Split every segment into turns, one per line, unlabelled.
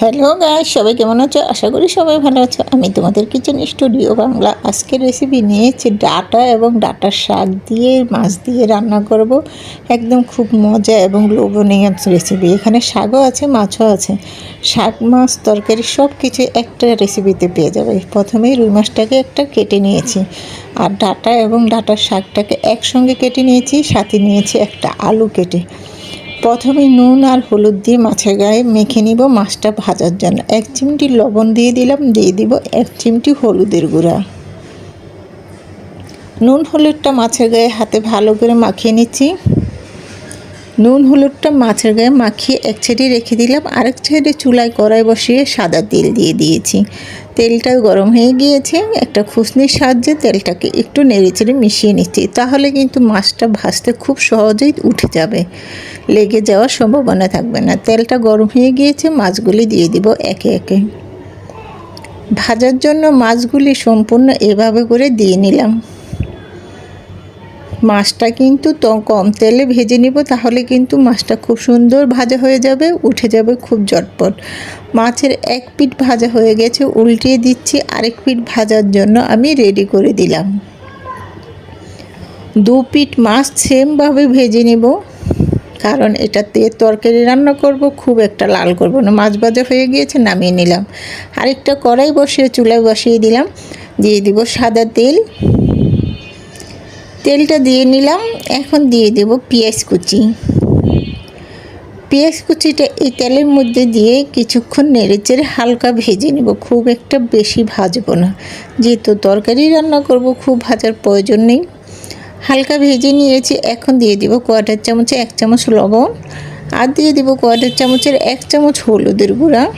Hello guy সবাই কেমন আছো? আশা করি সবাই ভালো আছো। আমি তোমাদের কিচেন স্টুডিও বাংলা। আজকের রেসিপি নিয়েছি ডাটা এবং ডাটার শাক দিয়ে, মাছ দিয়ে রান্না করব। একদম খুব মজা এবং লোভনীয় রেসিপি এখানে শাকও আছে, মাছও আছে। শাক, মাছ, তরকারি সব কিছু একটা রেসিপিতে পেয়ে যাবে। প্রথমেই রুই মাছটাকে একটা কেটে নিয়েছি। আর ডাটা এবং ডাটার শাকটাকে একসঙ্গে কেটে নিয়েছি, সাথে নিয়েছি একটা আলু কেটে। প্রথমে নুন আর হলুদ দিয়ে মাছের গায়ে মেখে নিব মাছটা ভাজার জন্য। এক চিমটি লবণ দিয়ে দিলাম, দিয়ে দিব এক চিমটি হলুদের গুঁড়া। নুন হলুদটা মাছের গায়ে হাতে ভালো করে মাখিয়ে নিচ্ছি। নুন হলুদটা মাছের গায়ে মাখিয়ে এক সাইডে রেখে দিলাম। আরেক সাইডে চুলায় কড়াই বসিয়ে সাদা তেল দিয়ে দিয়েছি। তেলটা গরম হয়ে গিয়েছে। একটা খুসনির সাহায্যে তেলটাকে একটু নেড়ে নেড়েচেড়ে মিশিয়ে নিচ্ছি। তাহলে কিন্তু মাছটা ভাজতে খুব সহজেই উঠে যাবে। লেগে যাওয়ার সম্ভাবনা থাকবে না। তেলটা গরম হয়ে গিয়েছে। মাছগুলি দিয়ে দিব একে একে। ভাজার জন্য মাছগুলি সম্পূর্ণ এভাবে করে দিয়ে নিলাম। মাছটা কিন্তু তো কম তেলে ভেজে নিব, তাহলে কিন্তু মাছটা খুব সুন্দর ভাজা হয়ে যাবে, উঠে যাবে খুব ঝটপট। মাছের এক পিঠ ভাজা হয়ে গেছে, উল্টিয়ে দিচ্ছি, আরেক পিঠ ভাজার জন্য আমি রেডি করে দিলাম। দু পিঠ মাছ সেমভাবে ভেজে নেব, কারণ এটাতে তরকারি রান্না করব, খুব একটা লাল করব না। মাছ ভাজা হয়ে গিয়েছে, নামিয়ে নিলাম। আরেকটা কড়াই বসিয়ে, চুলায় বসিয়ে দিলাম, দিয়ে দিব সাদা তেল। তেলটা দিয়ে নিলাম। এখন দিয়ে দেব পেঁয়াজ কুচি। পেঁয়াজ কুচিটা এই তেলের মধ্যে দিয়ে কিছুক্ষণ নেড়েচেড়ে হালকা ভেজে নেব। খুব একটা বেশি ভাজবো না। যেহেতু তরকারি রান্না করব, খুব ভাজার প্রয়োজন নেই। হালকা ভেজে নিয়েছি। এখন দিয়ে দিব কোয়াটার চামচে, এক চামচ লবণ। আর দিয়ে দিব কোয়াটার চামচের, এক চামচ হলুদের গুঁড়া।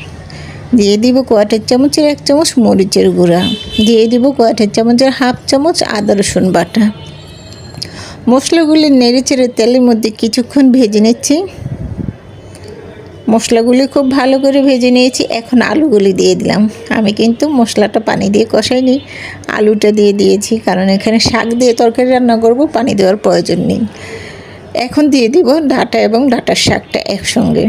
দিয়ে দিব কোয়াটার চামচের, এক চামচ মরিচের গুঁড়া। দিয়ে দিব কোয়াটার চামচের, হাফ চামচ আদা রসুন বাটা। মশলাগুলি নেড়েচেড়ে তেলের মধ্যে কিছুক্ষণ ভেজে নিচ্ছি। মশলাগুলি খুব ভালো করে ভেজে নিয়েছি। এখন আলুগুলি দিয়ে দিলাম। আমি কিন্তু মশলাটা পানি দিয়ে কষাইনি। আলুটা দিয়ে দিয়েছি কারণ এখানে শাক দিয়ে তরকারি রান্না করব, পানি দেওয়ার প্রয়োজন নেই। এখন দিয়ে দিব ডাটা এবং ডাটার শাকটা একসঙ্গে।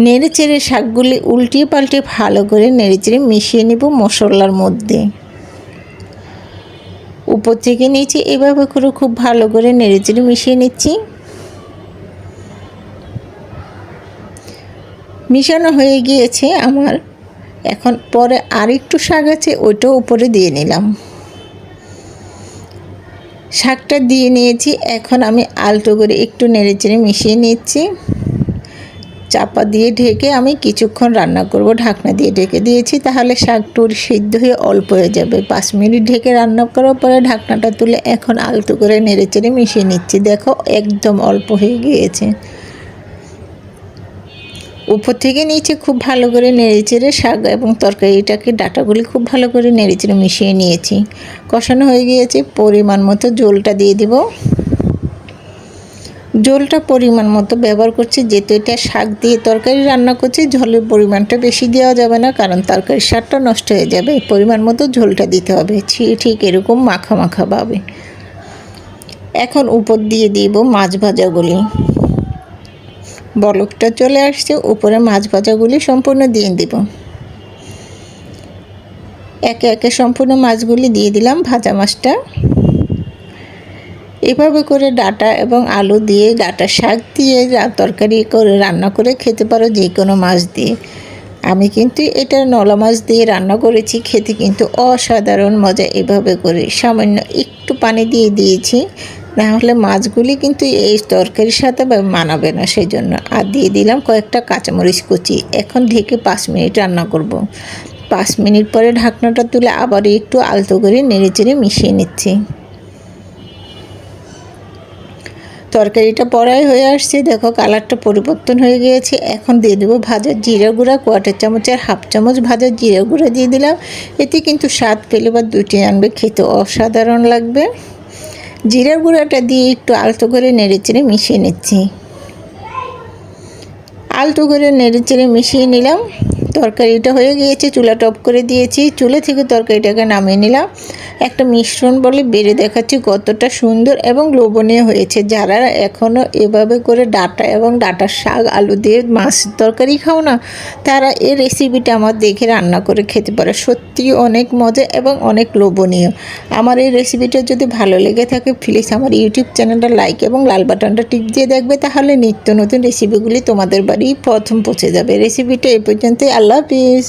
নেড়ে চেড়ে শাকগুলি উল্টিয়ে পাল্টে ভালো করে নেড়ে চেড়ে মিশিয়ে নিব মশলার মধ্যে। উপর থেকে নিয়েছি। এভাবে করে খুব ভালো করে নেড়ে চেড়ে মিশিয়ে নিচ্ছি। মিশানো হয়ে গিয়েছে আমার। এখন পরে আর একটু শাক আছে, ওইটাও উপরে দিয়ে নিলাম। শাকটা দিয়ে নিয়েছি। এখন আমি আলটো করে একটু নেড়ে চেড়ে মিশিয়ে নিচ্ছি। চাপা দিয়ে ঢেকে আমি কিছুক্ষণ রান্না করব। ঢাকনা দিয়ে ঢেকে দিয়েছি, তাহলে শাকটুর সিদ্ধ হয়ে অল্প হয়ে যাবে। পাঁচ মিনিট ঢেকে রান্না করার পরে ঢাকনাটা তুলে এখন আলতো করে নেড়ে চেড়ে মিশিয়ে নিচ্ছি। দেখো, একদম অল্প হয়ে গিয়েছে। উপর থেকে নিচে খুব ভালো করে নেড়েচেড়ে শাক এবং তরকারিটাকে, ডাটাগুলি খুব ভালো করে নেড়েচেড়ে মিশিয়ে নিয়েছি। কষানো হয়ে গিয়েছে, পরিমাণ মতো জলটা দিয়ে দিব। জলটা পরিমাণ মতো ব্যবহার করছি, যেহেতু এটা শাক দিয়ে তরকারি রান্না করছি, ঝোলের পরিমাণটা বেশি দেওয়া যাবে না, কারণ তরকারির স্বাদটা নষ্ট হয়ে যাবে পরিমাণ মতো ঝোলটা দিতে হবে ঠিক এরকম মাখা মাখা পাবে এখন উপর দিয়ে দিব মাছ ভাজাগুলি। বলকটা চলে আসছে, উপরে মাছ ভাজাগুলি সম্পূর্ণ দিয়ে দিব। একে একে সম্পূর্ণ মাছগুলি দিয়ে দিলাম, ভাজা মাছটা। এভাবে করে ডাটা এবং আলু দিয়ে ডাটা শাক দিয়ে তরকারি করে রান্না করে খেতে পারো যে কোনো মাছ দিয়ে। আমি কিন্তু এটা নলা মাছ দিয়ে রান্না করেছি, খেতে কিন্তু অসাধারণ মজা। এভাবে করে সামান্য একটু পানি দিয়ে দিয়েছি, নাহলে মাছগুলি কিন্তু এই তরকারির সাথে মানাবে না সেই জন্য আর দিয়ে দিলাম কয়েকটা কাঁচামরিচ কুচি। এখন ঢেকে পাঁচ মিনিট রান্না করব। পাঁচ মিনিট পরে ঢাকনাটা তুলে আবার একটু আলতো করে নেড়ে চেড়ে মিশিয়ে নিচ্ছি। তরকারিটা পড়াই হয়ে আসছে। দেখো কালারটা পরিবর্তন হয়ে গিয়েছে। এখন দিয়ে দেবো ভাজার জিরা গুঁড়া, কোয়াটার চামচের হাফ চামচ ভাজার জিরা গুঁড়া দিয়ে দিলাম। এতে কিন্তু স্বাদ পেলে বা দুটি আনবে, খেতে অসাধারণ লাগবে। জিরার গুঁড়াটা দিয়ে একটু আলতো করে নেড়ে চেড়ে মিশিয়ে নিচ্ছি। আলতো করে নেড়ে চেড়ে মিশিয়ে নিলাম। তরকারিটা হয়ে গিয়েছে, চুলা টপ করে দিয়েছি, চুলে থেকে তরকারিটাকে নামিয়ে নিলাম। একটা মিশ্রণ বলে বেড়ে দেখাচ্ছি কতটা সুন্দর এবং লোভনীয় হয়েছে। যারা এখনও এভাবে করে ডাটা এবং ডাটার শাক, আলু দিয়ে মাছ তরকারি খাও না, তারা এই রেসিপিটা আমার দেখে রান্না করে খেতে পারে। সত্যি অনেক মজা এবং অনেক লোভনীয়। আমার এই রেসিপিটা যদি ভালো লেগে থাকে প্লিজ আমার ইউটিউব চ্যানেলটা লাইক এবং লাল বাটনটা টিপ দিয়ে দেখবে, তাহলে নিত্য নতুন রেসিপিগুলি তোমাদের বাড়ি প্রথম পৌঁছে যাবে। রেসিপিটা এই পর্যন্তই। আল্লাহ হাফিজ